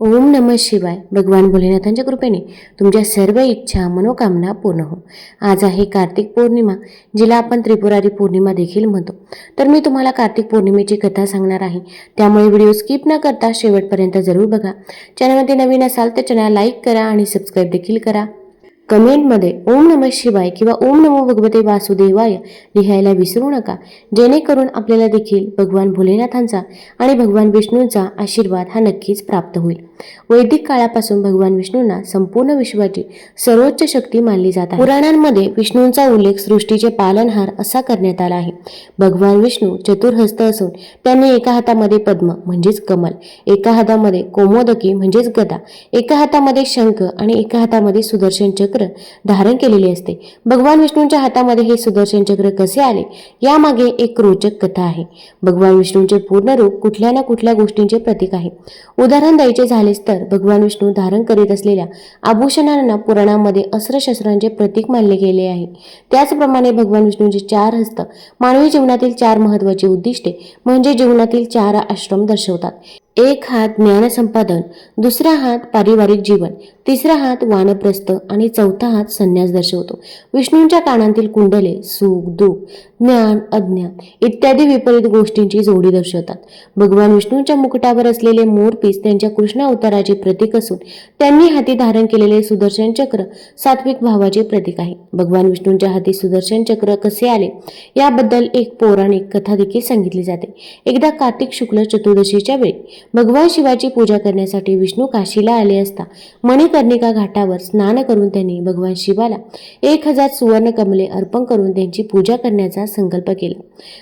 ओम नम शिवाय. भगवान भोलेनाथांच्या कृपेने तुमच्या सर्व इच्छा मनोकामना पूर्ण हो. आज आहे कार्तिक पौर्णिमा जिला आपण त्रिपुरारी पौर्णिमा देखील म्हणतो. तर मी तुम्हाला कार्तिक पौर्णिमेची कथा सांगणार आहे. त्यामुळे व्हिडिओ स्किप न करता शेवटपर्यंत जरूर बघा. चॅनलमध्ये नवीन असाल तर चॅनल लाईक करा आणि सबस्क्राईब देखील करा. कमेंटमध्ये ओम नम शिवाय किंवा ओम नमो भगवते वासुदेवाय लिहायला विसरू नका. जेणेकरून आपल्याला देखील भगवान भोलेनाथांचा आणि भगवान विष्णूंचा आशीर्वाद हा नक्कीच प्राप्त होईल. वैदिक काळापासून भगवान विष्णूंना संपूर्ण विश्वाची सर्वोच्च शक्ती मानली जात आहे. पुराणांमध्ये विष्णूंचा उल्लेख सृष्टीचे पालनहार असा करण्यात आला आहे. भगवान विष्णू चतुर्हस्त असून त्यांनी एका हातामध्ये पद्म म्हणजेच कमल एका हातामध्ये कोमोदकी म्हणजेच गदा एका हातामध्ये शंख आणि एका हातामध्ये सुदर्शन चक्र चक्र धारण केलेले असते. भगवान विष्णूंच्या हातामध्ये हे सुदर्शन चक्र कसे आले? यामागे एक रोचक कथा आहे. भगवान विष्णूंचे पूर्ण रूप कुठल्या ना कुठल्या गोष्टींचे प्रतीक आहे. उदाहरण द्यायचे झालेच तर भगवान विष्णू धारण करीत असलेल्या आभूषणांना पुराणामध्ये अस्त्रशस्त्रांचे प्रतीक मानले गेले आहे. त्याचप्रमाणे भगवान विष्णूंचे चार हस्त मानवी जीवनातील चार महत्वाची उद्दिष्टे म्हणजे जीवनातील चार आश्रम दर्शवतात. एक हात ज्ञानसंपादन दुसरा हात पारिवारिक जीवन तिसरा हात वानप्रस्थ आणि चौथा हात संन्यास दर्शवतो. विष्णूंच्या कानांतील कुंडले सुख दुःख ज्ञान अज्ञान इत्यादी विपरीत गोष्टींची जोडी दर्शवतात. भगवान विष्णूंच्या मुकुटावर असलेले मोरपीस त्यांच्या कृष्ण अवताराचे प्रतीक असून त्यांनी हाती धारण केलेले सुदर्शन चक्र सात्विक भावाचे प्रतीक आहे. भगवान विष्णूंच्या हाती सुदर्शन चक्र कसे आले याबद्दल एक पौराणिक कथा देखील सांगितली जाते. एकदा कार्तिक शुक्ल चतुर्दशीच्या वेळी भगवान शिवाची पूजा करण्यासाठी विष्णू काशीला आले असता मणिकर्णिका घाटावर स्नान करून त्यांनी भगवान शिवाला एक हजार सुवर्ण कमले अर्पण करून त्यांची पूजा करण्याचा संकल्प केला.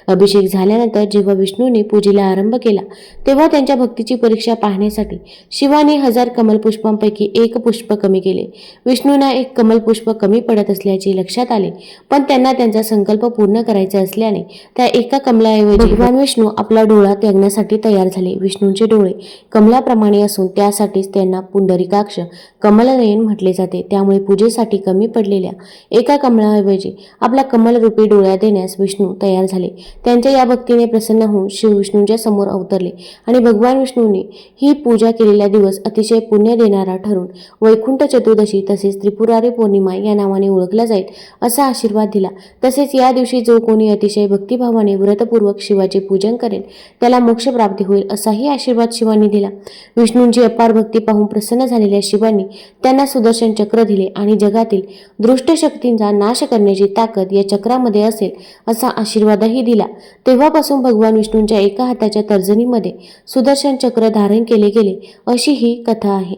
अभिषेक झाल्यानंतर जेव्हा विष्णूने पूजेला आरंभ केला तेव्हा त्यांच्या भक्तीची परीक्षा पाहण्यासाठी शिवाने हजार कमलपुष्पांपैकी एक पुष्प कमी केले. विष्णूंना एक कमलपुष्प कमी पडत असल्याचे लक्षात आले पण त्यांना त्यांचा संकल्प पूर्ण करायचा असल्याने त्या एका कमलाऐवजी भगवान विष्णू आपला डोळा त्यागण्यासाठी तयार झाले. विष्णूंचे डोळे कमलाप्रमाणे असून त्यासाठीच त्यांना पुंडरिकाक्ष कमलनयन म्हटले जाते. त्यामुळे पूजेसाठी कमी पडलेल्या एका कमलाऐवजी आपला कमलरूपी डोळ्या देण्यास विष्णू तयार झाले. त्यांच्या या भक्तीने प्रसन्न होऊन शिव विष्णूंच्या समोर अवतरले आणि भगवान विष्णूंनी ही पूजा केलेला दिवस अतिशय पुण्य देणारा ठरून वैकुंठ चतुर्दशी तसेच त्रिपुरारी पौर्णिमा या नावाने ओळखला जाईल असा आशीर्वाद दिला. तसेच या दिवशी जो कोणी अतिशय भक्तिभावाने व्रतपूर्वक शिवाचे पूजन करेल त्याला मोक्ष प्राप्ती होईल असाही आशीर्वाद शिवांनी दिला. विष्णूंची अपार भक्ती पाहून प्रसन्न झालेल्या शिवांनी त्यांना सुदर्शन चक्र दिले आणि जगातील दृष्ट शक्तींचा नाश करण्याची ताकद या चक्रामध्ये असेल असा आशीर्वादही दिला. तेव्हापासून भगवान विष्णूंच्या एका हाताच्या तर्जनीमध्ये सुदर्शन चक्र धारण केले गेले अशी ही कथा आहे.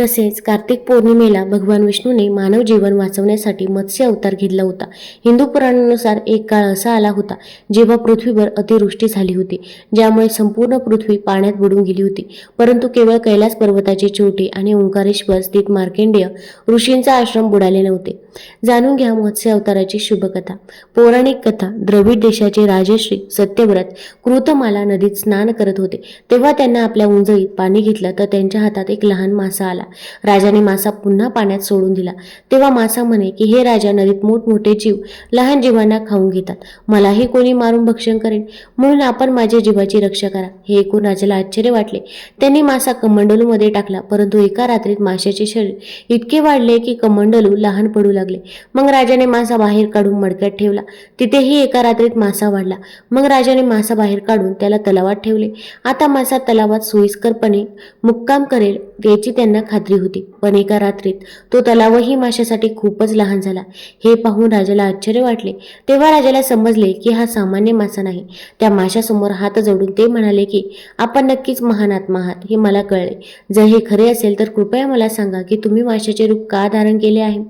तसेच कार्तिक पौर्णिमेला भगवान विष्णूने मानव जीवन वाचवण्यासाठी मत्स्य अवतार घेतला होता. हिंदू पुराणानुसार एक काळ असा आला होता जेव्हा पृथ्वीवर अतिवृष्टी झाली होती ज्यामुळे संपूर्ण पृथ्वी पाण्यात बुडून गेली होती. परंतु केवळ कैलास पर्वताचे चोटी आणि ओंकारेश्वर स्थित मार्केंडेय ऋषींचा आश्रम बुडाले नव्हते. जाणून घ्या मत्स्य अवताराची शुभकथा पौराणिक कथा द्रविड देशाचे राजश्री सत्यव्रत कृतमाला नदीत स्नान करत होते. तेव्हा त्यांना आपल्या उंजळीत पाणी घेतलं तर त्यांच्या हातात एक लहान मासा आला. राजाने मासा पुन्हा पाण्यात सोडून दिला. तेव्हा मासा म्हणे की हे राजा नदीत मोठमोठे जीव लहान जीवांना खाऊन घेतात. मलाही कोणी मारून भक्षण करेन. म्हणून आपण माझ्या जीवाची रक्षा करा. हे ऐकून राजाला आश्चर्य वाटले. त्यांनी मासा कमंडलूमध्ये टाकला परंतु एका रात्रीत माशाचे शरीर इतके वाढले की कमंडलू लहान पडू लागले. लागले. मग राजाने मासा बाहेर काढून मडक्यात ठेवला. तिथेही एका रात्रीत मासा वाढला. मग राजाने मासा बाहेर काढून त्याला तलावात ठेवले. आता मासा तलावात सोयीस्करपणे मुक्काम करेल याची त्यांना खात्री होती. पण एका रात्रीत तो तलावही माशासाठी खूपच लहान झाला. हे पाहून राजाला आश्चर्य वाटले. तेव्हा राजाला समजले की हा सामान्य मासा नाही. त्या माशासमोर हात जोडून ते म्हणाले की आपण नक्कीच महान आत्मा आहात. हे मला कळले. जर हे खरे असेल तर कृपया मला सांगा की तुम्ही माशाचे रूप का धारण केले आहे?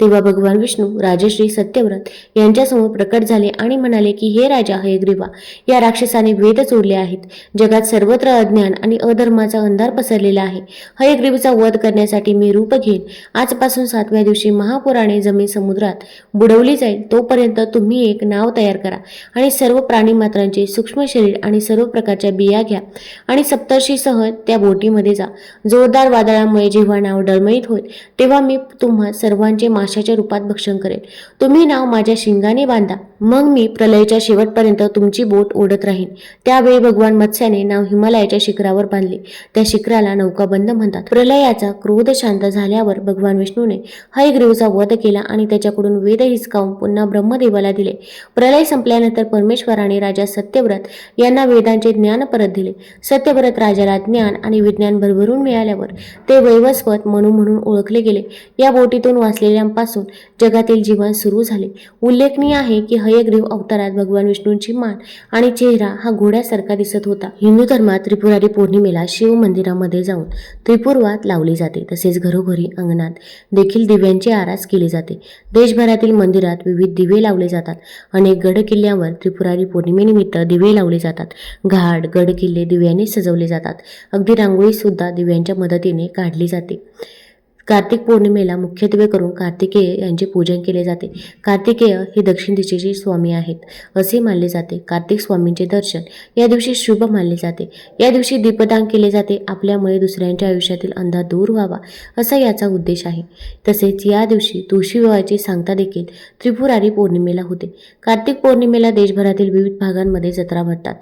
तेव्हा भगवान विष्णू राजश्री सत्यव्रत यांच्यासमोर प्रकट झाले आणि म्हणाले की हे राजा हयग्रीवा या राक्षसाने वेद चोरले आहेत. जगात सर्वत्र अज्ञान आणि अधर्माचा अंधार पसरलेला आहे. हयग्रीवचा वध करण्यासाठी मी रूप घेईन. आजपासून सातव्या दिवशी महापुराणे जमीन समुद्रात बुडवली जाईल. तोपर्यंत तुम्ही एक नाव तयार करा आणि सर्व प्राणी मात्रांचे सूक्ष्म शरीर आणि सर्व प्रकारच्या बिया घ्या आणि सप्तर्षीसह त्या बोटीमध्ये जा. जोरदार वादळामुळे जेव्हा नाव डळमळीत होईल तेव्हा मी तुम्हा सर्वांचे माशाचे माशाच्या रूपात भक्षण करेल तुम्ही नाव माझ्या शिंगाने बांधा. मग मी प्रलयाच्या शेवटपर्यंत तुमची बोट ओढत राहीन. त्यावेळी भगवान मत्स्याने नाव हिमालयाच्या शिखरावर बांधले. त्या शिखराला नौकाबंद म्हणतात. प्रलयाचा क्रोध शांत झाल्यावर भगवान विष्णूने हयग्रीवचा वध केला आणि त्याच्याकडून वेद हिसकावून पुन्हा ब्रह्मदेवाला दिले. प्रलय संपल्यानंतर परमेश्वराने राजा सत्यव्रत यांना वेदांचे ज्ञान परत दिले. सत्यव्रत राजाला ज्ञान आणि विज्ञान भरभरून मिळाल्यावर ते वैवस्वत म्हणून म्हणून ओळखले गेले. या बोटीतून वाचलेल्यांपासून जगातील जीवन सुरू झाले. उल्लेखनीय आहे की हयग्रीव अवतारात भगवान विष्णूंची मान आणि चेहरा हा घोड्यासारखा दिसत होता. हिंदू धर्मात त्रिपुरारी पौर्णिमेला शिव मंदिरामध्ये जाऊन त्रिपुरवात लावली जाते. तसेच घरोघरी अंगणात देखील दिव्यांची आरास केली जाते. देशभरातील मंदिरात विविध दिवे लावले जातात. अनेक गड किल्ल्यावर त्रिपुरारी पौर्णिमेनिमित्त दिवे लावले जातात. घाट गड किल्ले दिव्याने सजवले जातात. अगदी रांगोळी सुद्धा दिव्यांच्या मदतीने काढली जाते. कार्तिक पौर्णिमेला मुख्यत्वे करून कार्तिकेय यांचे पूजन केले जाते. कार्तिकेय हे दक्षिण दिशेचे स्वामी आहेत असे मानले जाते. कार्तिक स्वामींचे दर्शन या दिवशी शुभ मानले जाते. या दिवशी दीपदान केले जाते. आपल्यामुळे दुसऱ्यांच्या आयुष्यातील अंधा दूर व्हावा असा याचा उद्देश आहे. तसेच या दिवशी तुळशी विवाहाची सांगता देखील त्रिपुरारी पौर्णिमेला होते. कार्तिक पौर्णिमेला देशभरातील विविध भागांमध्ये जत्रा भरतात.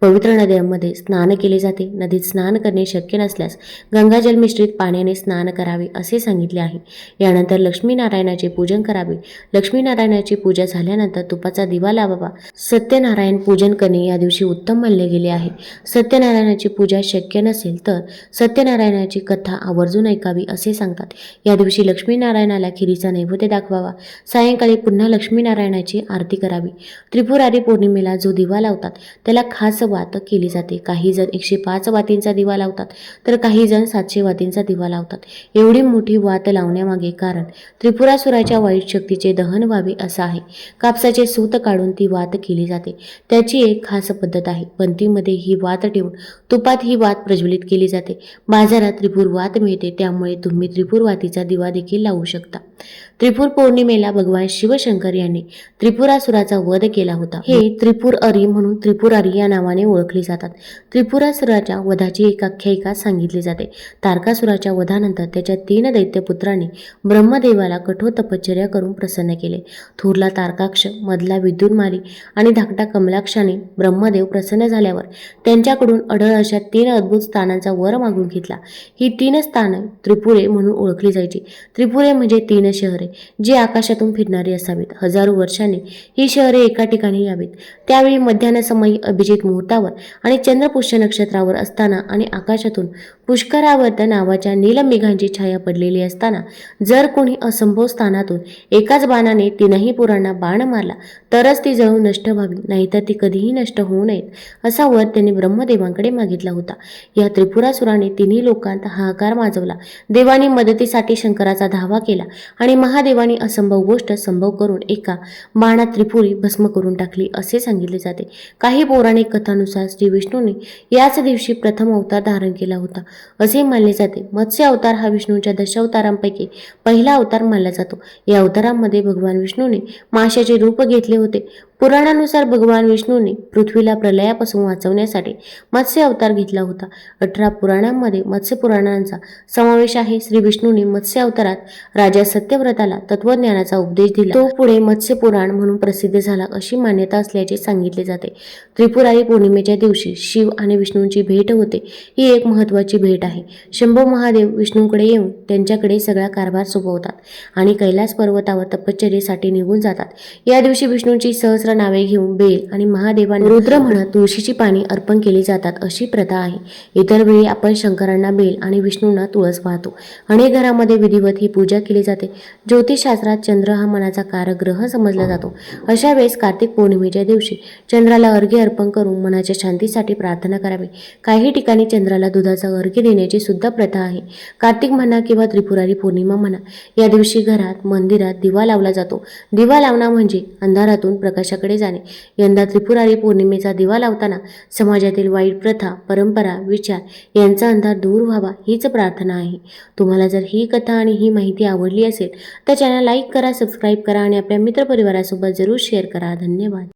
पवित्र नद्यांमध्ये स्नान केले जाते. नदीत स्नान करणे शक्य नसल्यास गंगाजल मिश्रित पाण्याने स्नान करावे असे सांगितले आहे. यानंतर लक्ष्मीनारायणाचे पूजन करावे. लक्ष्मीनारायणाची पूजा झाल्यानंतर तुपाचा दिवा लावावा. सत्यनारायण पूजन करणे या दिवशी उत्तम मानले गेले आहे. सत्यनारायणाची पूजा शक्य नसेल तर सत्यनारायणाची कथा आवर्जून ऐकावी असे सांगतात. या दिवशी लक्ष्मीनारायणाला खिरीचा नैवेद्य दाखवावा. सायंकाळी पुन्हा लक्ष्मीनारायणाची आरती करावी. त्रिपुरारी पौर्णिमेला जो दिवा लावतात त्याला खास वात केली जाते. काही जण एकशे पाच वातींचा दिवा लावतात तर काही जण सातशे वातींचा दिवा लावतात. एवढी मोठी मोठी वात लावण्यामागे कारण त्रिपुरासुराच्या वाईट शक्तीचे दहन व्हावे असं आहे. कापसाचे सूत काढून ती वात केली जाते. त्याची एक खास पद्धत आहे. पंथीमध्ये ही वात ठेवून तुपात ही वात प्रज्वलित केली जाते. बाजारात त्रिपूर वात मिळते. त्यामुळे तुम्ही त्रिपूर वातीचा दिवा देखील लावू शकता. त्रिपूर पौर्णिमेला भगवान शिवशंकर यांनी त्रिपुरासुराचा वध केला होता. हे त्रिपुर अरी म्हणून त्रिपुरारी या नावाने ओळखले जातात. त्रिपुरासुराच्या वधाची एक आख्यायिका सांगितली जाते. तारकासुराच्या वधानंतर त्याच्या तीन दैत्यपुत्रांनी ब्रह्मदेवाला कठोर तपश्चर्या करून प्रसन्न केले. थोरला तारकाक्ष मधला विद्युन्माली आणि धाकटा कमलाक्षाने ब्रह्मदेव प्रसन्न झाल्यावर त्यांच्याकडून अढळ अशा तीन अद्भुत स्थानांचा वर मागून घेतला. ही तीन स्थानं त्रिपुरे म्हणून ओळखली जायची. त्रिपुरे म्हणजे तीन शहरे जी आकाशातून फिरणारी असावीत हजारो वर्षांनी ही शहरे एका ठिकाणी यावीत. त्यावेळी मध्यान्हसमयी अभिजित मुहूर्तावर आणि चंद्रपुष्य नक्षत्रावर असताना आणि आकाशातून पुष्करावर्त नावाच्या नीलमेघांची छाया पडलेली असताना जर कोणी असंभव स्थानातून एकाच बाणाने तीनही पुरांना बाण मारला तरच ती जळून नष्ट व्हावी नाहीतर ती कधीही नष्ट होऊ नयेत असा वर त्यांनी ब्रह्मदेवांकडे मागितला होता. या त्रिपुरासुराने तिन्ही लोकांत हाहाकार माजवला. देवानी मदतीसाठी शंकराचा धावा केला आणि महादेवानी असंभव गोष्ट संभव करून एका बाणात त्रिपुरी भस्म करून टाकली असे सांगितले जाते. काही पौराणिक कथानुसार श्री विष्णूने याच दिवशी प्रथम अवतार धारण केला होता. असे मानले जाते. मत्स्य अवतार हा विष्णूच्या दशावतारांपैकी पहिला अवतार मानला जातो. या अवतारामध्ये भगवान विष्णूने माशाचे रूप घेतले होते. पुराणानुसार भगवान विष्णूने पृथ्वीला प्रलयापासून वाचवण्यासाठी मत्स्य अवतार घेतला होता. अठरा पुराणांमध्ये मत्स्य पुराणांचा समावेश आहे. श्री विष्णूने मत्स्य अवतारात राजा सत्यव्रताला तत्वज्ञानाचा उपदेश दिला. तो पुढे मत्स्य पुराण म्हणून प्रसिद्ध झाला अशी मान्यता असल्याचे सांगितले जाते. त्रिपुरारी पौर्णिमेच्या दिवशी शिव आणि विष्णूंची भेट होते. ही एक महत्त्वाची भेट आहे. शंभू महादेव विष्णूकडे येऊन त्यांच्याकडे सगळा कारभार सोपवतात आणि कैलास पर्वतावर तपश्चर्येसाठी निघून जातात. या दिवशी विष्णूंची सहस्र नावे घेऊन बेल आणि महादेवांना रुद्र म्हणत तुळशीची पाणी अर्पण केली जातात अशी प्रथा आहे. इतर वेळी आपण शंकरांना बेल आणि विष्णूंना तुळस वाहतो. अनेक घरामध्ये विधिवत ही पूजा केली जाते. ज्योतिषशास्त्रात चंद्र हा मनाचा कारक ग्रह समजला जातो. अशा वेळेस कार्तिक पौर्णिमेच्या दिवशी चंद्राला अर्घ्य अर्पण करून मनाच्या शांतीसाठी प्रार्थना करावी. काही ठिकाणी चंद्राला दुधाचा अर्घ्य देण्याची सुद्धा प्रथा आहे. कार्तिक म्हणा किंवा त्रिपुरारी पौर्णिमा म्हणा या दिवशी घरात मंदिरात दिवा लावला जातो. दिवा लावणं म्हणजे अंधारातून प्रकाशा त्यांच्याकडे जाणे. यंदा त्रिपुरारी पौर्णिमेचा दिवा लावताना समाजातील वाईट प्रथा परंपरा विचार यांचा अंधार दूर व्हावा हीच प्रार्थना आहे. तुम्हाला जर ही कथा आणि ही माहिती आवडली असेल तर चॅनल लाईक करा सबस्क्राईब करा आणि आपल्या मित्रपरिवारासोबत जरूर शेअर करा. धन्यवाद.